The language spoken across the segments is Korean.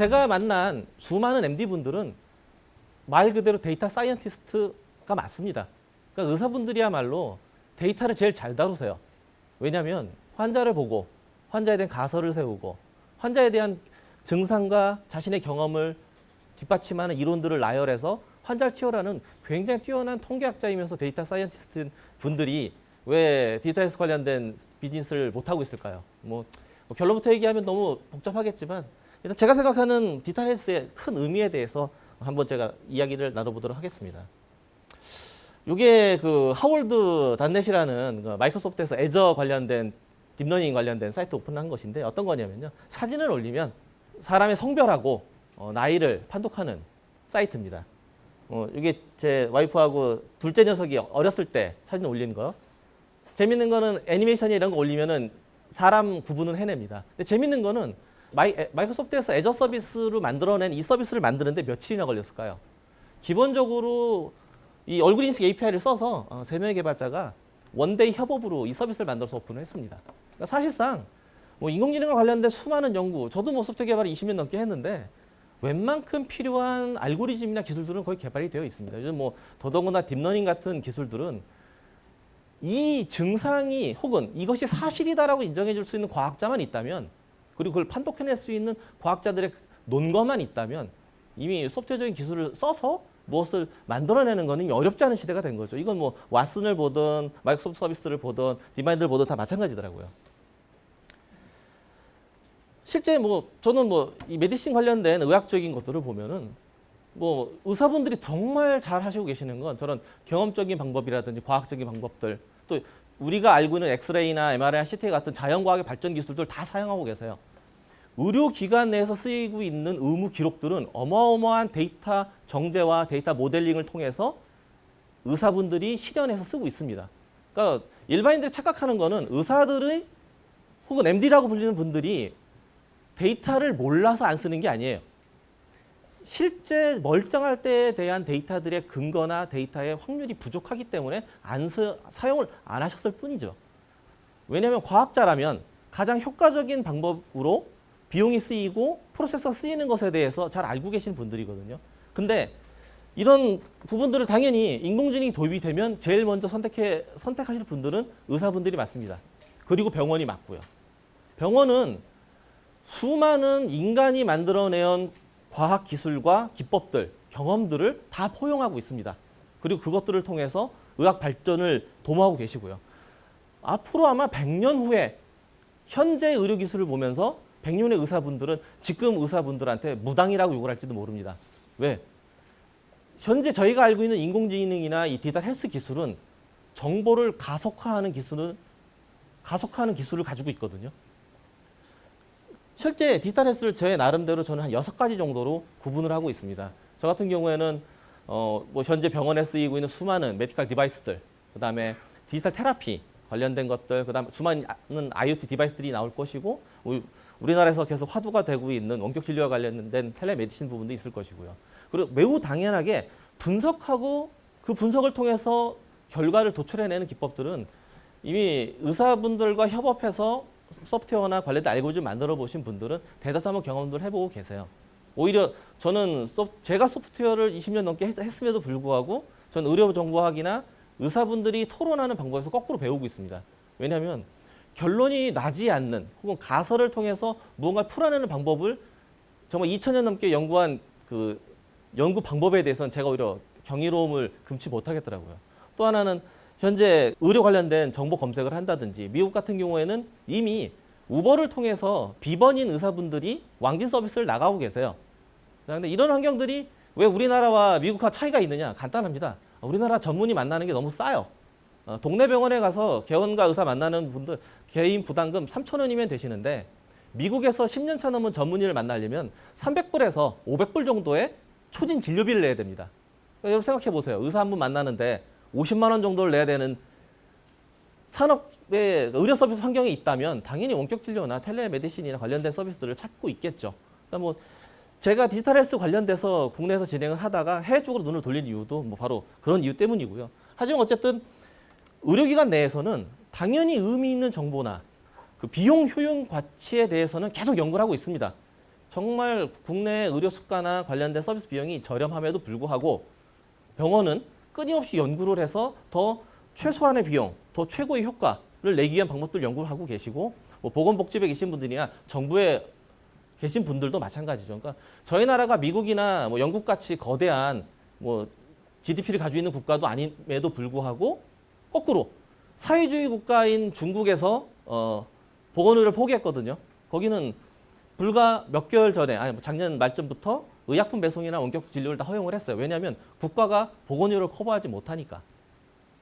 제가 만난 수많은 MD 분들은 말 그대로 데이터 사이언티스트가 맞습니다. 그러니까 의사분들이야말로 데이터를 제일 잘 다루세요. 왜냐하면 환자를 보고 환자에 대한 가설을 세우고 환자에 대한 증상과 자신의 경험을 뒷받침하는 이론들을 나열해서 환자를 치료하는 굉장히 뛰어난 통계학자이면서 데이터 사이언티스트 분들이 왜 헬스 관련된 비즈니스를 못하고 있을까요? 뭐, 뭐 결론부터 얘기하면 너무 복잡하겠지만 일단 제가 생각하는 디지털 헬스의 큰 의미에 대해서 한번 제가 이야기를 나눠보도록 하겠습니다. 이게 그 하월드 단넷이라는 그 마이크로소프트에서 애저 관련된 딥러닝 관련된 사이트 오픈한 것인데 어떤 거냐면요. 사진을 올리면 사람의 성별하고 어, 나이를 판독하는 사이트입니다. 어, 이게 제 와이프하고 둘째 녀석이 어렸을 때 사진 올린 거. 재밌는 거는 애니메이션이 이런 거 올리면은 사람 구분은 해냅니다. 근데 재밌는 거는 마이, 에, 마이크로소프트에서 애저 서비스로 만들어낸 이 서비스를 만드는데 며칠이나 걸렸을까요? 기본적으로 이 얼굴 인식 API를 써서 어, 세 명의 개발자가 원데이 협업으로 이 서비스를 만들어서 오픈을 했습니다. 그러니까 사실상 뭐 인공지능과 관련된 수많은 연구, 저도 뭐 소프트웨어 개발을 20년 넘게 했는데 웬만큼 필요한 알고리즘이나 기술들은 거의 개발이 되어 있습니다. 요즘 뭐 더더구나 딥러닝 같은 기술들은 이 증상이 혹은 이것이 사실이다라고 인정해 줄 수 있는 과학자만 있다면 그리고 그걸 판독해낼 수 있는 과학자들의 논거만 있다면 이미 소프트웨어적인 기술을 써서 무엇을 만들어내는 거는 어렵지 않은 시대가 된 거죠. 이건 뭐 왓슨을 보든 마이크로소프트 서비스를 보든 디마인드를 보든 다 마찬가지더라고요. 실제 뭐 저는 뭐 이 메디신 관련된 의학적인 것들을 보면은 뭐 의사분들이 정말 잘 하시고 계시는 건 저런 경험적인 방법이라든지 과학적인 방법들 또 우리가 알고 있는 엑스레이나 MRI, CT 같은 자연과학의 발전 기술들 다 사용하고 계세요. 의료기관 내에서 쓰이고 있는 의무 기록들은 어마어마한 데이터 정제와 데이터 모델링을 통해서 의사분들이 실현해서 쓰고 있습니다. 그러니까 일반인들이 착각하는 거는 의사들의 혹은 MD라고 불리는 분들이 데이터를 몰라서 안 쓰는 게 아니에요. 실제 멀쩡할 때에 대한 데이터들의 근거나 데이터의 확률이 부족하기 때문에 안 사, 사용을 안 하셨을 뿐이죠. 왜냐하면 과학자라면 가장 효과적인 방법으로 비용이 쓰이고 프로세서가 쓰이는 것에 대해서 잘 알고 계신 분들이거든요. 근데 이런 부분들을 당연히 인공지능이 도입이 되면 제일 먼저 선택해 선택하실 분들은 의사분들이 맞습니다. 그리고 병원이 맞고요. 병원은 수많은 인간이 만들어내온 과학 기술과 기법들, 경험들을 다 포용하고 있습니다. 그리고 그것들을 통해서 의학 발전을 도모하고 계시고요. 앞으로 아마 100년 후에 현재 의료 기술을 보면서 100년의 의사분들은 지금 의사분들한테 무당이라고 욕을 할지도 모릅니다. 왜? 현재 저희가 알고 있는 인공지능이나 이 디지털 헬스 기술은 정보를 가속화하는 기술은 가속화하는 기술을 가지고 있거든요. 실제 디지털 헬스를 제 나름대로 저는 한 여섯 가지 정도로 구분을 하고 있습니다. 저 같은 경우에는 어, 뭐 현재 병원에 쓰이고 있는 수많은 메디컬 디바이스들, 그다음에 디지털 테라피 관련된 것들, 그다음에 수많은 IoT 디바이스들이 나올 것이고 우리- 우리나라에서 계속 화두가 되고 있는 원격 진료와 관련된 텔레메디신 부분도 있을 것이고요. 그리고 매우 당연하게 분석하고 그 분석을 통해서 결과를 도출해내는 기법들은 이미 의사분들과 협업해서 소프트웨어나 관련된 알고리즘 만들어 보신 분들은 대다수 경험들 해보고 계세요. 오히려 저는 소, 제가 소프트웨어를 20년 넘게 했, 했음에도 불구하고 저는 의료 정보학이나 의사분들이 토론하는 방법에서 거꾸로 배우고 있습니다. 왜냐하면 결론이 나지 않는 혹은 가설을 통해서 무언가 풀어내는 방법을 정말 2000년 넘게 연구한 그 연구 방법에 대해서는 제가 오히려 경이로움을 금치 못하겠더라고요. 또 하나는 현재 의료 관련된 정보 검색을 한다든지 미국 같은 경우에는 이미 우버를 통해서 비번인 의사분들이 왕진 서비스를 나가고 계세요. 그런데 이런 환경들이 왜 우리나라와 미국과 차이가 있느냐? 간단합니다. 우리나라 전문의 만나는 게 너무 싸요. 어, 동네 병원에 가서 개원과 의사 만나는 분들 개인 부담금 3천 원이면 되시는데 미국에서 10년 차 넘은 전문의를 만나려면 300불에서 500불 정도의 초진 진료비를 내야 됩니다. 그러니까 여러분 생각해 보세요. 의사 한 분 만나는데 50만 원 정도를 내야 되는 산업의 의료 서비스 환경에 있다면 당연히 원격 진료나 텔레메디신이나 관련된 서비스들을 찾고 있겠죠. 그러니까 뭐 제가 디지털 헬스 관련돼서 국내에서 진행을 하다가 해외 쪽으로 눈을 돌린 이유도 뭐 바로 그런 이유 때문이고요. 하지만 어쨌든 의료기관 내에서는 당연히 의미 있는 정보나 그 비용 효용 가치에 대해서는 계속 연구를 하고 있습니다. 정말 국내 의료 수가나 관련된 서비스 비용이 저렴함에도 불구하고 병원은 끊임없이 연구를 해서 더 최소한의 비용, 더 최고의 효과를 내기 위한 방법들 연구를 하고 계시고 뭐 보건복지부에 계신 분들이나 정부에 계신 분들도 마찬가지죠. 그러니까 저희 나라가 미국이나 뭐 영국 같이 거대한 뭐 GDP를 가지고 있는 국가도 아님에도 불구하고 거꾸로 사회주의 국가인 중국에서 어, 보건의료를 포기했거든요. 거기는 불과 몇 개월 전에 아니 뭐 작년 말쯤부터 의약품 배송이나 원격 진료를 다 허용을 했어요. 왜냐하면 국가가 보건의료를 커버하지 못하니까.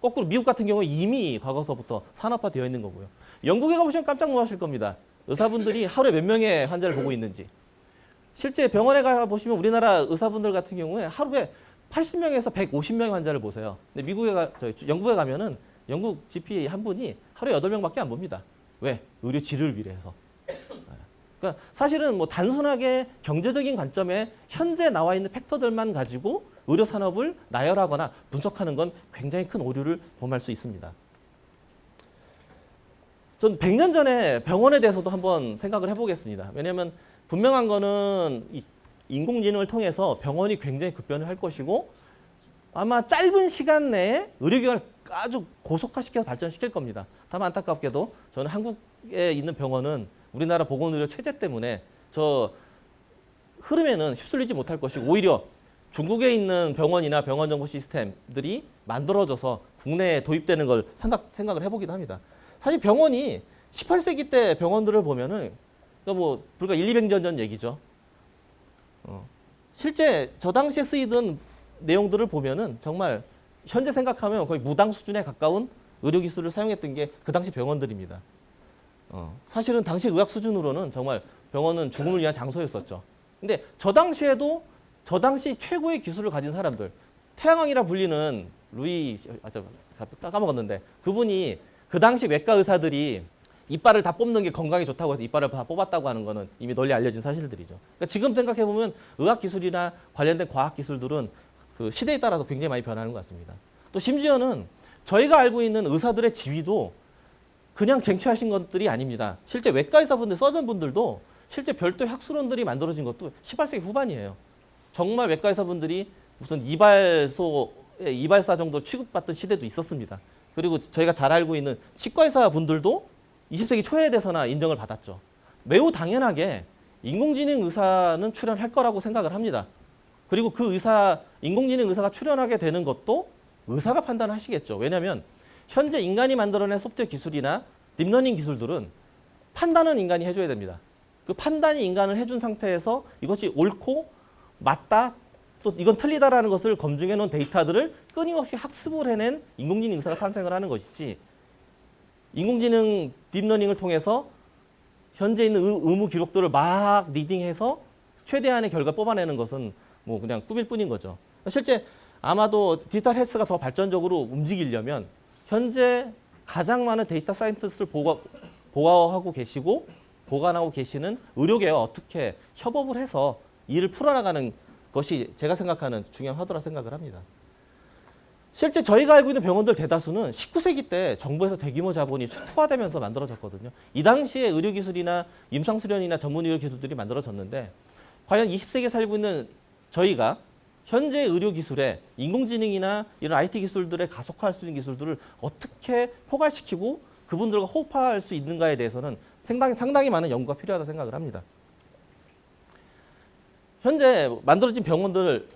거꾸로 미국 같은 경우 이미 과거서부터 산업화되어 있는 거고요. 영국에 가보시면 깜짝 놀라실 겁니다. 의사분들이 하루에 몇 명의 환자를 보고 있는지. 실제 병원에 가 보시면 우리나라 의사분들 같은 경우에 하루에 80명에서 150명의 환자를 보세요. 근데 미국에 가, 저 영국에 가면은 영국 GP 한 분이 하루에 8명밖에 안 봅니다. 왜? 의료 질을 위해서. 그러니까 사실은 뭐 단순하게 경제적인 관점에 현재 나와 있는 팩터들만 가지고 의료 산업을 나열하거나 분석하는 건 굉장히 큰 오류를 범할 수 있습니다. 전 100년 전에 병원에 대해서도 한번 생각을 해보겠습니다. 왜냐하면 분명한 거는 이 인공지능을 통해서 병원이 굉장히 급변을 할 것이고 아마 짧은 시간 내에 의료기관을 아주 고속화시켜서 발전시킬 겁니다. 다만 안타깝게도 저는 한국에 있는 병원은 우리나라 보건의료 체제 때문에 저 흐름에는 휩쓸리지 못할 것이고 오히려 중국에 있는 병원이나 병원 정보 시스템들이 만들어져서 국내에 도입되는 걸 생각, 생각을 해보기도 합니다. 사실 병원이 18세기 때 병원들을 보면은 그러니까 뭐 불과 1, 200년 전 얘기죠. 어. 실제 저 당시에 쓰이던 내용들을 보면은 정말 현재 생각하면 거의 무당 수준에 가까운 의료 기술을 사용했던 게 그 당시 병원들입니다. 어. 사실은 당시 의학 수준으로는 정말 병원은 죽음을 위한 장소였었죠. 근데 저 당시에도 저 당시 최고의 기술을 가진 사람들, 태양왕이라 불리는 루이 아, 저, 까먹었는데 그분이 그 당시 외과 의사들이 이빨을 다 뽑는 게 건강에 좋다고 해서 이빨을 다 뽑았다고 하는 거는 이미 널리 알려진 사실들이죠. 그러니까 지금 생각해 보면 의학 기술이나 관련된 과학 기술들은 그 시대에 따라서 굉장히 많이 변하는 것 같습니다. 또 심지어는 저희가 알고 있는 의사들의 지위도 그냥 쟁취하신 것들이 아닙니다. 실제 외과 의사분들, 서전분들도 실제 별도의 학술원들이 만들어진 것도 18세기 후반이에요. 정말 외과 의사분들이 무슨 이발소의 이발사 정도 취급받던 시대도 있었습니다. 그리고 저희가 잘 알고 있는 치과의사 분들도 20세기 초에 돼서나 인정을 받았죠. 매우 당연하게 인공지능 의사는 출연할 거라고 생각을 합니다. 그리고 그 의사, 인공지능 의사가 출연하게 되는 것도 의사가 판단하시겠죠. 왜냐하면 현재 인간이 만들어낸 소프트웨어 기술이나 딥러닝 기술들은 판단은 인간이 해줘야 됩니다. 그 판단이 인간을 해준 상태에서 이것이 옳고 맞다 또 이건 틀리다라는 것을 검증해 놓은 데이터들을 끊임없이 학습을 해낸 인공지능 의사가 탄생을 하는 것이지 인공지능 딥러닝을 통해서 현재 있는 의, 의무 기록들을 막 리딩해서 최대한의 결과 뽑아내는 것은 뭐 그냥 꿈일 뿐인 거죠. 실제 아마도 디지털 헬스가 더 발전적으로 움직이려면 현재 가장 많은 데이터 사이언티스트를 보고, 보호하고 계시고 보관하고 계시는 의료계와 어떻게 협업을 해서 일을 풀어나가는 것이 제가 생각하는 중요한 화두라 생각을 합니다. 실제 저희가 알고 있는 병원들 대다수는 19세기 때 정부에서 대규모 자본이 투하되면서 만들어졌거든요. 이 당시에 의료기술이나 임상수련이나 전문의료 기술들이 만들어졌는데 과연 20세기에 살고 있는 저희가 현재 의료기술에 인공지능이나 이런 IT 기술들에 가속화할 수 있는 기술들을 어떻게 포괄시키고 그분들과 호흡할 수 있는가에 대해서는 상당히, 상당히 많은 연구가 필요하다고 생각을 합니다. 현재 만들어진 병원들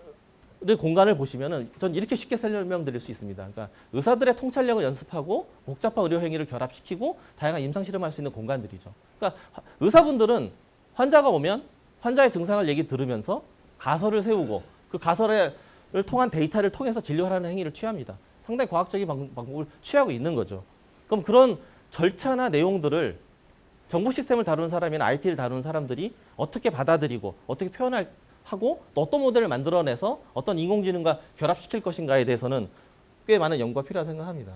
의 공간을 보시면은 전 이렇게 쉽게 설명드릴 수 있습니다. 그러니까 의사들의 통찰력을 연습하고 복잡한 의료 행위를 결합시키고 다양한 임상 실험할 수 있는 공간들이죠. 그러니까 의사분들은 환자가 오면 환자의 증상을 얘기 들으면서 가설을 세우고 그 가설을 통한 데이터를 통해서 진료하라는 행위를 취합니다. 상당히 과학적인 방법을 취하고 있는 거죠. 그럼 그런 절차나 내용들을 정보 시스템을 다루는 사람이나 IT를 다루는 사람들이 어떻게 받아들이고 어떻게 표현할 하고 또 어떤 모델을 만들어내서 어떤 인공지능과 결합시킬 것인가에 대해서는 꽤 많은 연구가 필요하다고 생각합니다.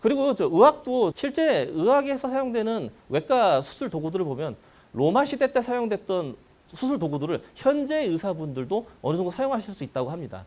그리고 저 의학도 실제 의학에서 사용되는 외과 수술 도구들을 보면 로마 시대 때 사용됐던 수술 도구들을 현재 의사분들도 어느 정도 사용하실 수 있다고 합니다.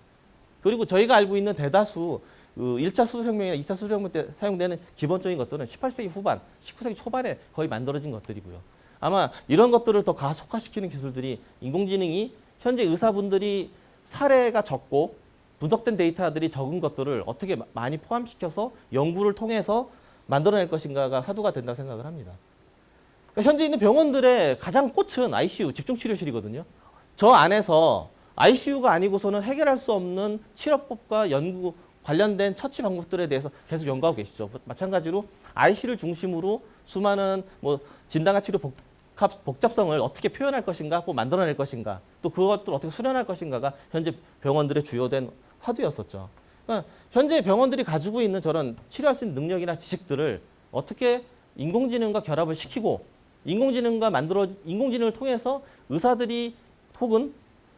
그리고 저희가 알고 있는 대다수 그 1차 수술혁명이나 2차 수술혁명 때 사용되는 기본적인 것들은 18세기 후반, 19세기 초반에 거의 만들어진 것들이고요. 아마 이런 것들을 더 가속화시키는 기술들이 인공지능이 현재 의사분들이 사례가 적고 분석된 데이터들이 적은 것들을 어떻게 마- 많이 포함시켜서 연구를 통해서 만들어낼 것인가가 화두가 된다 생각을 합니다. 그러니까 현재 있는 병원들의 가장 꽃은 ICU 집중치료실이거든요. 저 안에서 ICU가 아니고서는 해결할 수 없는 치료법과 연구 관련된 처치 방법들에 대해서 계속 연구하고 계시죠. 마찬가지로 IC를 중심으로 수많은 뭐 진단과 치료 복합, 복잡성을 어떻게 표현할 것인가, 또 만들어낼 것인가, 또 그것들 어떻게 수련할 것인가가 현재 병원들의 주요된 화두였었죠. 그러니까 현재 병원들이 가지고 있는 저런 치료할 수 있는 능력이나 지식들을 어떻게 인공지능과 결합을 시키고 인공지능과 만들어 인공지능을 통해서 의사들이 혹은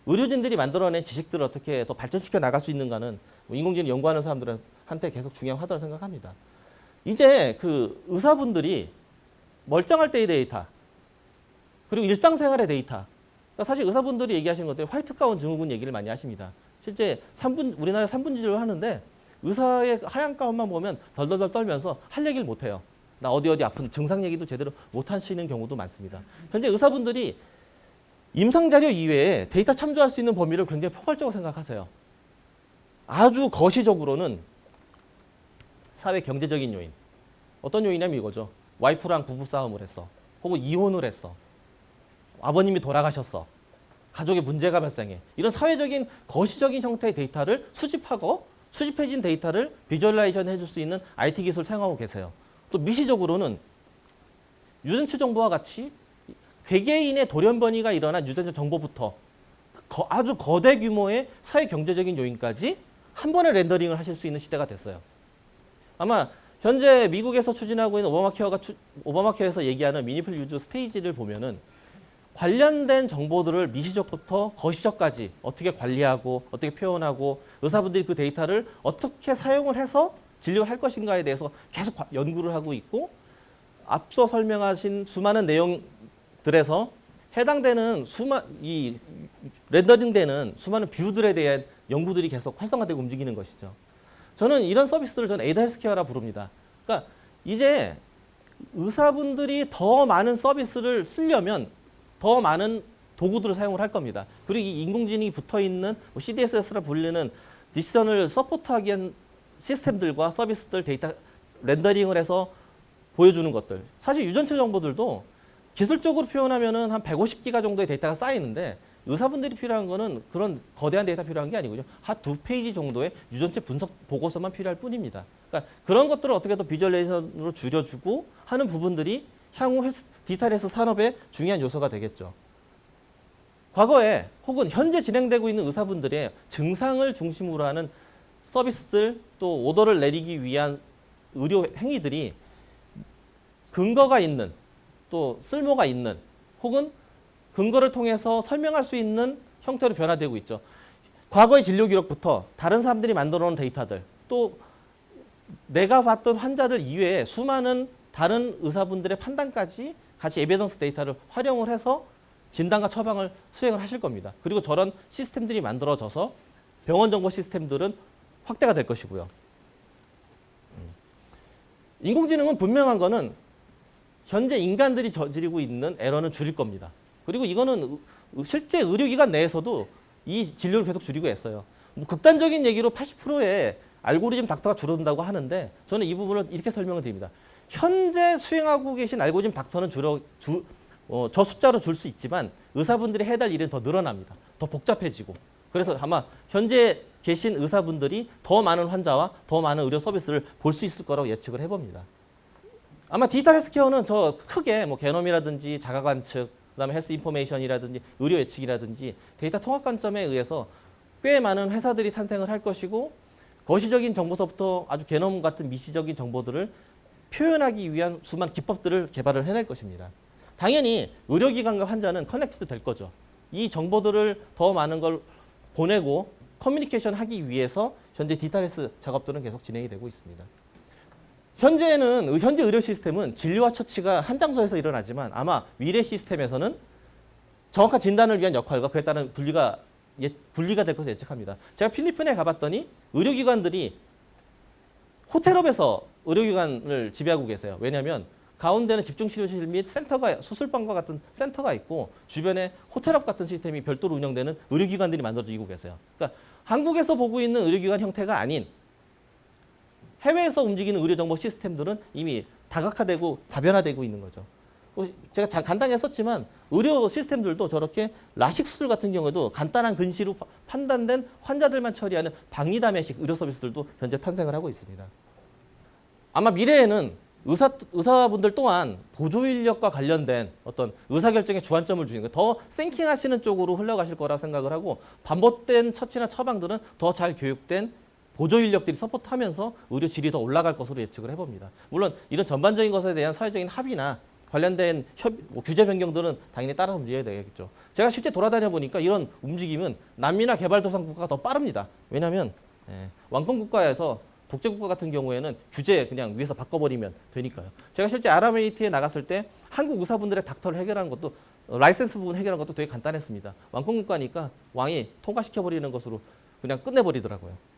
의료진들이 만들어낸 지식들을 어떻게 더 발전시켜 나갈 수 있는가는 뭐 인공지능 연구하는 사람들한테 계속 중요한 화두라 생각합니다. 이제 그 의사분들이 멀쩡할 때의 데이터 그리고 일상생활의 데이터 그러니까 사실 의사분들이 얘기하시는 것들 화이트 가운 증후군 얘기를 많이 하십니다. 실제 3분 우리나라 3분 진료를 하는데 의사의 하얀 가운만 보면 덜덜덜 떨면서 할 얘기를 못 해요. 나 어디 어디 아픈 증상 얘기도 제대로 못 하시는 경우도 많습니다. 현재 의사분들이 임상 자료 이외에 데이터 참조할 수 있는 범위를 굉장히 포괄적으로 생각하세요. 아주 거시적으로는 사회 경제적인 요인. 어떤 요인이냐면 이거죠. 와이프랑 부부 싸움을 했어. 혹은 이혼을 했어. 아버님이 돌아가셨어. 가족에 문제가 발생해. 이런 사회적인 거시적인 형태의 데이터를 수집하고 수집해진 데이터를 비주얼라이션 해줄 수 있는 IT 기술을 사용하고 계세요. 또 미시적으로는 유전체 정보와 같이 개개인의 돌연변이가 일어난 유전자 정보부터 거- 아주 거대 규모의 사회 경제적인 요인까지 한 번에 렌더링을 하실 수 있는 시대가 됐어요. 아마 현재 미국에서 추진하고 있는 오바마 케어가 추- 오바마 케어에서 얘기하는 미니플 유즈 스테이지를 보면은 관련된 정보들을 미시적부터 거시적까지 어떻게 관리하고 어떻게 표현하고 의사분들이 그 데이터를 어떻게 사용을 해서 진료를 할 것인가에 대해서 계속 과- 연구를 하고 있고 앞서 설명하신 수많은 내용들에서 해당되는 수많 이 렌더링되는 수많은 뷰들에 대한 연구들이 계속 활성화되고 움직이는 것이죠. 저는 이런 서비스들을 저는 에이드 헬스케어라 부릅니다. 그러니까 이제 의사분들이 더 많은 서비스를 쓰려면 더 많은 도구들을 사용을 할 겁니다. 그리고 이 인공지능이 붙어 있는 뭐 CDSS라 불리는 디시전을 서포트하기 위한 시스템들과 서비스들 데이터 렌더링을 해서 보여주는 것들. 사실 유전체 정보들도 기술적으로 표현하면은 한 150기가 정도의 데이터가 쌓이는데 의사분들이 필요한 거는 그런 거대한 데이터 필요한 게 아니고요. 한 두 페이지 정도의 유전체 분석 보고서만 필요할 뿐입니다. 그러니까 그런 것들을 어떻게 더 비주얼레이션으로 줄여주고 하는 부분들이 향후 디지털 헬스 산업의 중요한 요소가 되겠죠. 과거에 혹은 현재 진행되고 있는 의사분들의 증상을 중심으로 하는 서비스들 또 오더를 내리기 위한 의료 행위들이 근거가 있는 또 쓸모가 있는 혹은 근거를 통해서 설명할 수 있는 형태로 변화되고 있죠. 과거의 진료 기록부터 다른 사람들이 만들어 놓은 데이터들 또 내가 봤던 환자들 이외에 수많은 다른 의사분들의 판단까지 같이 에비던스 데이터를 활용을 해서 진단과 처방을 수행을 하실 겁니다. 그리고 저런 시스템들이 만들어져서 병원 정보 시스템들은 확대가 될 것이고요. 음. 인공지능은 분명한 거는 현재 인간들이 저지르고 있는 에러는 줄일 겁니다. 그리고 이거는 의- 실제 의료기관 내에서도 이 진료를 계속 줄이고 있어요. 뭐 극단적인 얘기로 80%의 알고리즘 닥터가 줄어든다고 하는데 저는 이 부분을 이렇게 설명을 드립니다. 현재 수행하고 계신 알고리즘 닥터는 줄어, 주, 어, 저 숫자로 줄 수 있지만 의사분들이 될 일은 더 늘어납니다. 더 복잡해지고. 그래서 아마 현재 계신 의사분들이 더 많은 환자와 더 많은 의료 서비스를 볼 수 있을 거라고 예측을 해봅니다. 아마 디지털 헬스케어는 저 크게 뭐 게놈이라든지 자가 관측, 그다음에 헬스 인포메이션이라든지 의료 예측이라든지 데이터 통합 관점에 의해서 꽤 많은 회사들이 탄생을 할 것이고 거시적인 정보서부터 아주 게놈 같은 미시적인 정보들을 표현하기 위한 수많은 기법들을 개발을 해낼 것입니다. 당연히 의료기관과 환자는 커넥티드 될 거죠. 이 정보들을 더 많은 걸 보내고 커뮤니케이션 하기 위해서 현재 디지털 헬스 작업들은 계속 진행이 되고 있습니다. 현재는 의- 현재 의료 시스템은 진료와 처치가 한 장소에서 일어나지만 아마 미래 시스템에서는 정확한 진단을 위한 역할과 그에 따른 분리가 예, 분리가 될 것을 예측합니다. 제가 필리핀에 가봤더니 의료기관들이 호텔업에서 의료기관을 지배하고 계세요. 왜냐하면 가운데는 집중치료실 및 센터가 수술방과 같은 센터가 있고 주변에 호텔업 같은 시스템이 별도로 운영되는 의료기관들이 만들어지고 계세요. 그러니까 한국에서 보고 있는 의료기관 형태가 아닌 해외에서 움직이는 의료 정보 시스템들은 이미 다각화되고 다변화되고 있는 거죠. 어, 제가 자- 간단히 했었지만 의료 시스템들도 저렇게 라식 수술 같은 경우에도 간단한 근시로 파- 판단된 환자들만 처리하는 박리담회식 의료 서비스들도 현재 탄생을 하고 있습니다. 아마 미래에는 의사 의사분들 또한 보조 인력과 관련된 어떤 의사 결정에 주안점을 주는 더 생킹하시는 쪽으로 흘러가실 거라 생각을 하고 반복된 처치나 처방들은 더 잘 교육된 보조 인력들이 서포트하면서 의료 질이 더 올라갈 것으로 예측을 해봅니다. 물론 이런 전반적인 것에 대한 사회적인 합의나 관련된 협, 뭐 규제 변경들은 당연히 따라 움직여야 되겠죠. 제가 실제 돌아다녀 보니까 이런 움직임은 남미나 개발도상 국가가 더 빠릅니다. 왜냐하면 예, 왕권 국가에서 독재 국가 같은 경우에는 규제 그냥 위에서 바꿔버리면 되니까요. 제가 실제 아랍에이트에 나갔을 때 한국 의사분들의 닥터를 해결하는 것도 어, 라이센스 부분 해결하는 것도 되게 간단했습니다. 왕권 국가니까 왕이 통과시켜버리는 것으로 그냥 끝내버리더라고요.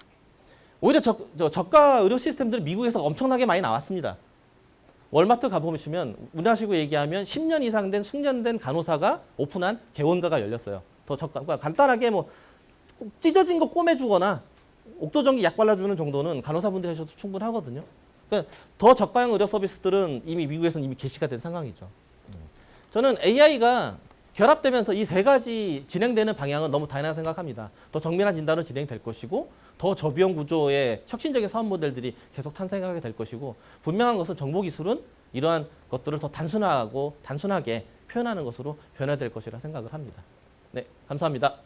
오히려 저, 저 저가 의료 시스템들은 미국에서 엄청나게 많이 나왔습니다. 월마트 가보시면 우리나라식으로 얘기하면 10년 이상 된 숙련된 간호사가 오픈한 개원가가 열렸어요. 더 저가, 그러니까 간단하게 뭐꼭 찢어진 거 꼬매주거나 옥토전기 약 발라주는 정도는 간호사분들이 하셔도 충분하거든요. 그러니까 더 저가형 의료 서비스들은 이미 미국에서는 이미 개시가 된 상황이죠. 음. 저는 AI가 결합되면서 이 세 가지 진행되는 방향은 너무 다양하다고 생각합니다. 더 정밀한 진단으로 진행될 것이고 더 저비용 구조의 혁신적인 사업 모델들이 계속 탄생하게 될 것이고 분명한 것은 정보 기술은 이러한 것들을 더 단순하고 단순하게 표현하는 것으로 변화될 것이라 생각을 합니다. 네, 감사합니다.